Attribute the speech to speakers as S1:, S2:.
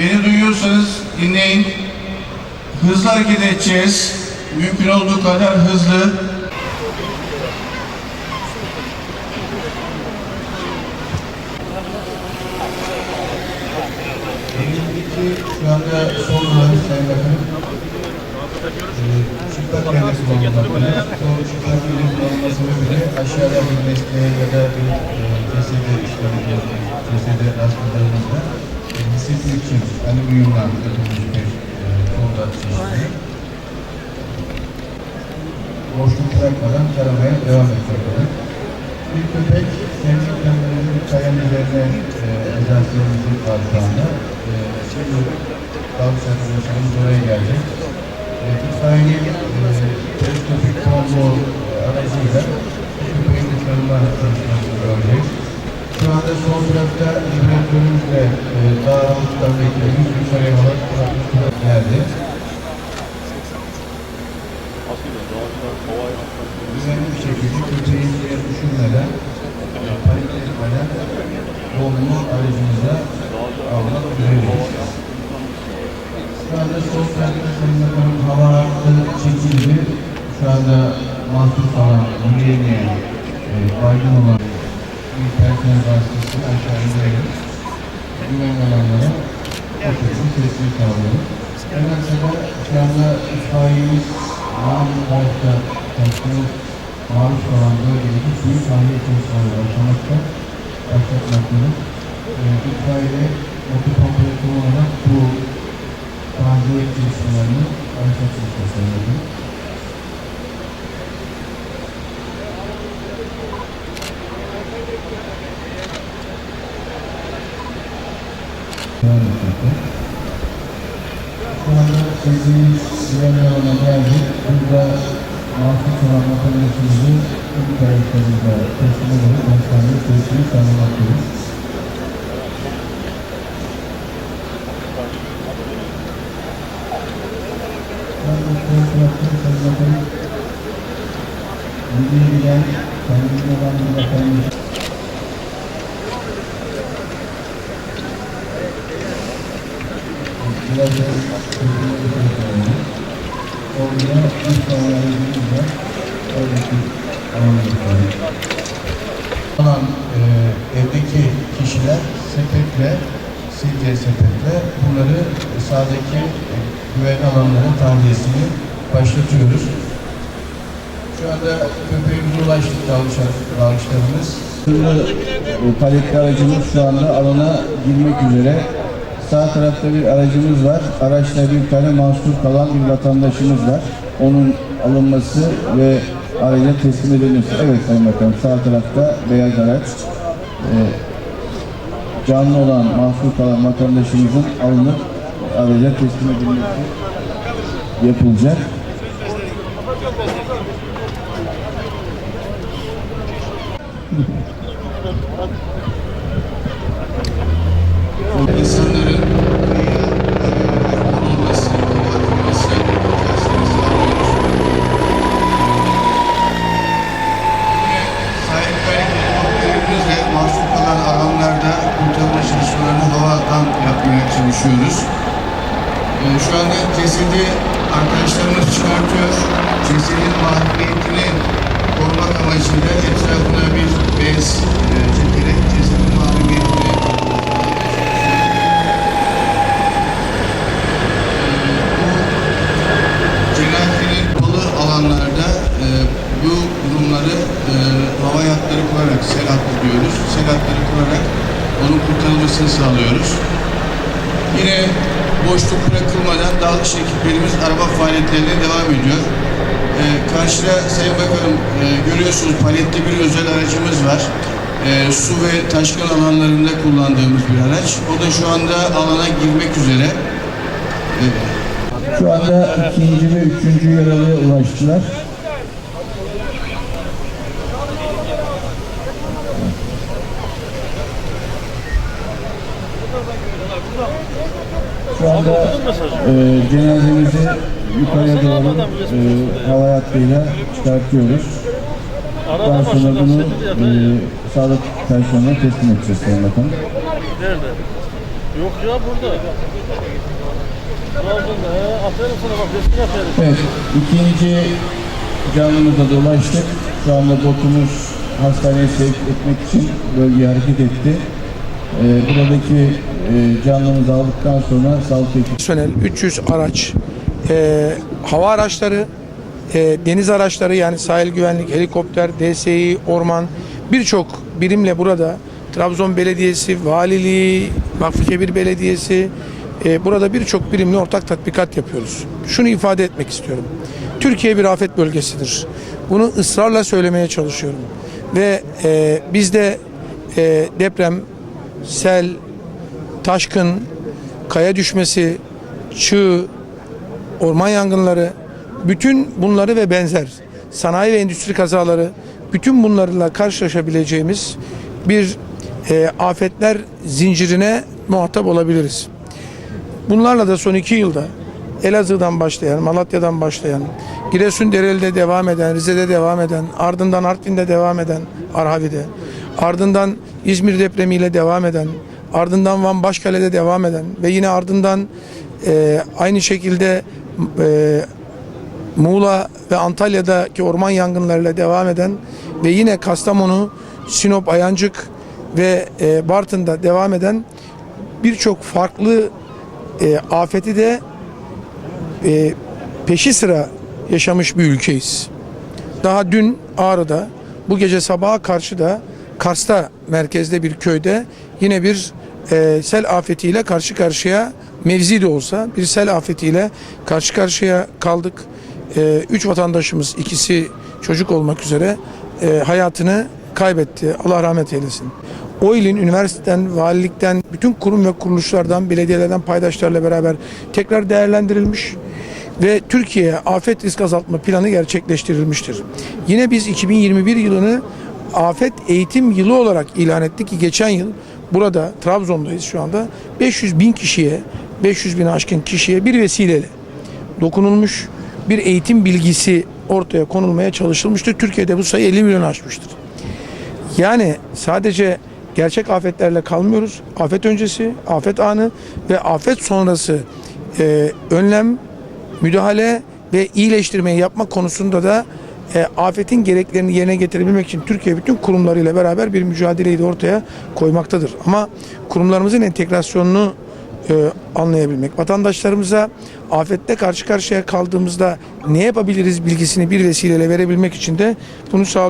S1: Beni duyuyorsanız dinleyin. Hızlı hareket edeceğiz. Mümkün olduğu kadar hızlı. Önümüzdeki şu anda son olarak Sayın Bakanım, çıplak kendisi bulunmaktadır. Bu çıplak kendisi bulunma sebebiyle aşağıda bir mesleğe ya da bir e, cesede işleminde, cesede rastladığımızda e, hissetmek için alüminyumdan yapılmış bir kolda çeşidi. Boşluk bırakmadan taramaya devam etmektedir. Bir köpek kendi kendilerinin kayanın üzerine e, şu anda. E, şimdi dalış arkadaşlarımız oraya gelecek. E, itfaiyenin e, teleskopik kombo aracıyla köpeğin dışarıma çalışmasını göreceğiz. Şu anda sol tarafta vibratörümüzle e, daha alttan bekliyoruz. Yukarıya alıp geldi. Güvenli bir şekilde köpeğin suya düşürmeden, e, panik etmeden yolunu aracımıza almak üzereyiz. Şu anda sol tarafta Sayın Bakanım hava hattı çekildi. Şu anda mahsus olan, yürüyemeyen, e, baygın olan bir personel vasıtasıyla aşağı inelim. Güven alanlara otursun, sesini sağlayalım. Hemen sonra şu anda itfaiyemiz Mahmut Bayrak'ta çalıştığı maruz kalan bölgedeki suyu tahliye çalışmaları başlamakta. Başlatmaktadır. E, itfaiye motopompa kullanarak bu tahliye çalışmalarını başlatmak istedim. Sevdiğimiz güvenli alana geldik. Burada mahsus olan vatandaşımızı ilk tarihlerimizde teslim ederek başkanlığı Sayın Bakanım Müdüre giden kendine olan bir Biraz da Orada üç tane aracımız var. Oradaki Olan e, evdeki kişiler sepetle, silce sepetle bunları sağdaki e, güvenli alanların tahliyesini başlatıyoruz. Şu anda köpeğimize dalışlarımız.
S2: E, paletli aracımız şu anda alana girmek üzere. Sağ tarafta bir aracımız var. Araçta bir tane mahsur kalan bir vatandaşımız var. Onun alınması ve araca teslim edilmesi. Evet Sayın Bakanım sağ tarafta beyaz araç. E, canlı olan mahsur kalan vatandaşımızın alınıp araca teslim edilmesi yapılacak.
S1: insanların kıyıya olması, atılması içerisinde sağlıyoruz. Yine sahip kayıtlarımızla mahsur kalan alanlarda kurtarma çalışmalarını havadan yapmaya çalışıyoruz. Ee, şu anda cesedi arkadaşlarımız çıkartıyor. Cesedin mahremiyetini korumak amacıyla etrafına bir bez e, çekerek cesedin mahremiyetini cenazenin balı alanlarda e, bu durumları e, hava yatları kurarak, sel hattı diyoruz. Sel hatları kurarak onun kurtarılmasını sağlıyoruz. Yine boşluk bırakılmadan dalgıç ekiplerimiz araba faaliyetlerine devam ediyor. E, karşıda Sayın Bakanım e, görüyorsunuz paletli bir özel aracımız var. E, su ve taşkın alanlarında kullandığımız bir araç. O da şu anda alana girmek üzere. E,
S2: Şu anda ikinci ve üçüncü yaralıya ulaştılar. Şu anda e, cenazemizi yukarıya doğru e, hava hattıyla çıkartıyoruz. Daha sonra bunu e, sağlık personeline teslim edeceğiz Sayın Bakanım.
S3: Nerede? Yok ya burada. Trabzon'da. Aferin sana bak resmi aferin.
S2: Evet, ikinci canlımıza dolaştık. Şu anda botumuz hastaneye sevk etmek için bölgeye hareket etti. Ee, buradaki e, canlımızı aldıktan sonra sağlık ekibi
S4: personel, 300 araç, e, hava araçları, e, deniz araçları yani sahil güvenlik, helikopter, DSİ, orman birçok birimle burada Trabzon Belediyesi, Valiliği, Vakfıkebir Belediyesi e, burada birçok birimle ortak tatbikat yapıyoruz. Şunu ifade etmek istiyorum. Türkiye bir afet bölgesidir. Bunu ısrarla söylemeye çalışıyorum. Ve e, bizde e, deprem, sel, taşkın, kaya düşmesi, çığ, orman yangınları, bütün bunları ve benzer sanayi ve endüstri kazaları, bütün bunlarla karşılaşabileceğimiz bir e, afetler zincirine muhatap olabiliriz. Bunlarla da son iki yılda Elazığ'dan başlayan, Malatya'dan başlayan, Giresun Dereli'de devam eden, Rize'de devam eden, ardından Artvin'de devam eden, Arhavi'de, ardından İzmir depremiyle devam eden, ardından Van Başkale'de devam eden ve yine ardından e, aynı şekilde e, Muğla ve Antalya'daki orman yangınlarıyla devam eden ve yine Kastamonu, Sinop, Ayancık ve e, Bartın'da devam eden birçok farklı e, afeti de e, peşi sıra yaşamış bir ülkeyiz. Daha dün Ağrı'da, bu gece sabaha karşı da Kars'ta merkezde bir köyde yine bir e, sel afetiyle karşı karşıya mevzi de olsa bir sel afetiyle karşı karşıya kaldık. E, üç vatandaşımız ikisi çocuk olmak üzere e, hayatını kaybetti. Allah rahmet eylesin. O ilin üniversiteden, valilikten, bütün kurum ve kuruluşlardan, belediyelerden paydaşlarla beraber tekrar değerlendirilmiş ve Türkiye afet risk azaltma planı gerçekleştirilmiştir. Yine biz 2021 yılını afet eğitim yılı olarak ilan ettik ki geçen yıl burada Trabzon'dayız şu anda 500 bin kişiye 500 bin aşkın kişiye bir vesileyle dokunulmuş bir eğitim bilgisi ortaya konulmaya çalışılmıştır. Türkiye'de bu sayı 50 milyon aşmıştır. Yani sadece gerçek afetlerle kalmıyoruz. Afet öncesi, afet anı ve afet sonrası e, önlem, müdahale ve iyileştirmeyi yapmak konusunda da e, afetin gereklerini yerine getirebilmek için Türkiye bütün kurumlarıyla beraber bir mücadeleyi de ortaya koymaktadır. Ama kurumlarımızın entegrasyonunu e, anlayabilmek, vatandaşlarımıza afette karşı karşıya kaldığımızda ne yapabiliriz bilgisini bir vesileyle verebilmek için de bunu sağlıyor.